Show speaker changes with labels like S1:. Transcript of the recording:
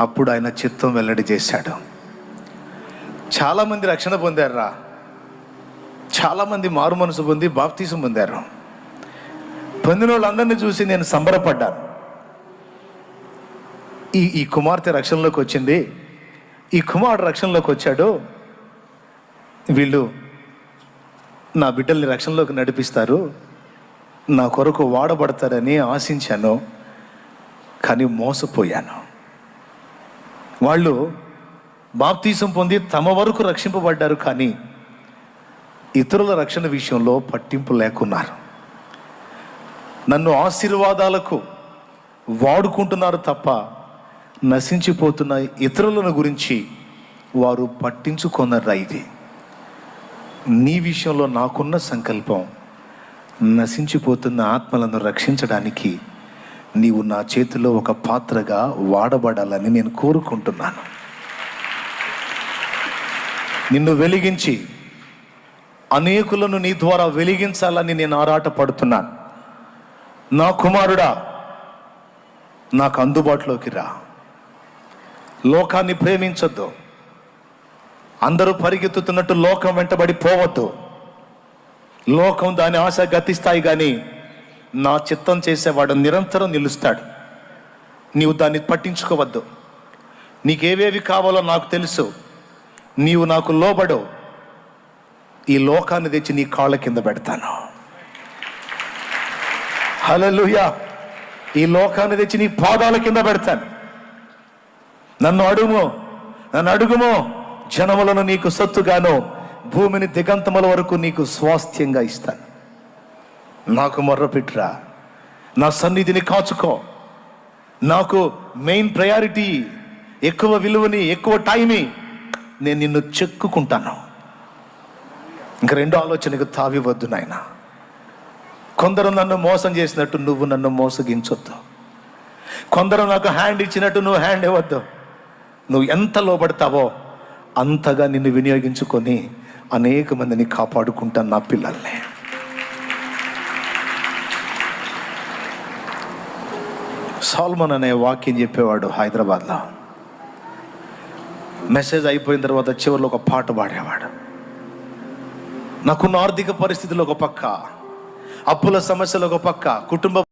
S1: అప్పుడు ఆయన చిత్తం వెల్లడి చేశాడు. చాలామంది రక్షణ పొందారా చాలామంది మారు మనసు పొంది బాప్తీసం పొందారు. పొందిన వాళ్ళందరినీ చూసి నేను సంబరపడ్డాను. ఈ ఈ కుమార్తె రక్షణలోకి వచ్చింది. ఈ కుమారుడు రక్షణలోకి వచ్చాడు. వీళ్ళు నా బిడ్డల్ని రక్షణలోకి నడిపిస్తారు. నా కొరకు వాడబడతారని ఆశించాను. కానీ మోసపోయాను. వాళ్ళు బాప్తీసం పొంది తమ వరకు రక్షింపబడ్డారు కానీ ఇతరుల రక్షణ విషయంలో పట్టింపు లేకున్నారు. నన్ను ఆశీర్వాదాలకు వాడుకుంటున్నారు తప్ప నశించిపోతున్న ఇతరులను గురించి వారు పట్టించుకున్నారా ఇది? నీ విషయంలో నాకున్న సంకల్పం నశించిపోతున్న ఆత్మలను రక్షించడానికి నీవు నా చేతిలో ఒక పాత్రగా వాడబడాలని నేను కోరుకుంటున్నాను. నిన్ను వెలిగించి అనేకులను నీ ద్వారా వెలిగించాలని నేను ఆరాట పడుతున్నాను నా కుమారుడా నాకు అందుబాటులోకి రా. లోకాన్ని ప్రేమించొద్దు. అందరూ పరిగెత్తుతున్నట్టు లోకం వెంటబడి పోవద్దు. లోకం దాని ఆశ గతిస్తాయి కానీ నా చిత్తం చేసేవాడు నిరంతరం నిలుస్తాడు. నీవు దాన్ని పట్టించుకోవద్దు. నీకేవేవి కావాలో నాకు తెలుసు. నీవు నాకు లోబడు ఈ లోకాన్ని తెచ్చి నీ కాళ్ళ కింద పెడతాను. హలలుయా ఈ లోకాన్ని తెచ్చి నీ పాదాల కింద పెడతాను. నన్ను అడుగుము నన్ను అడుగుము. జనములను నీకు సొత్తుగాను. భూమిని దిగంతముల వరకు నీకు స్వాస్థ్యంగా ఇస్తాను. నాకు మొర్రపెట్టురా. నా సన్నిధిని కాచుకో. నాకు మెయిన్ ప్రయారిటీ ఎక్కువ విలువని ఎక్కువ టైమి నేను నిన్ను చెక్కుకుంటాను. ఇంక రెండో ఆలోచనకు తావివద్దు నాయన. కొందరు నన్ను మోసం చేసినట్టు నువ్వు నన్ను మోసగించొద్దు. కొందరు నాకు హ్యాండ్ ఇచ్చినట్టు నువ్వు హ్యాండ్ ఇవ్వద్దు. నువ్వు ఎంత లోబడతావో అంతగా నిన్ను వినియోగించుకొని అనేక మందిని కాపాడుకుంటాను నా పిల్లల్ని. సాల్మన్ అనే వాక్యం చెప్పేవాడు హైదరాబాద్లో. మెసేజ్ అయిపోయిన తర్వాత చివరిలో ఒక పాట పాడేవాడు. నాకున్న ఆర్థిక పరిస్థితులు ఒక పక్క అప్పుల సమస్యలు ఒక పక్క కుటుంబ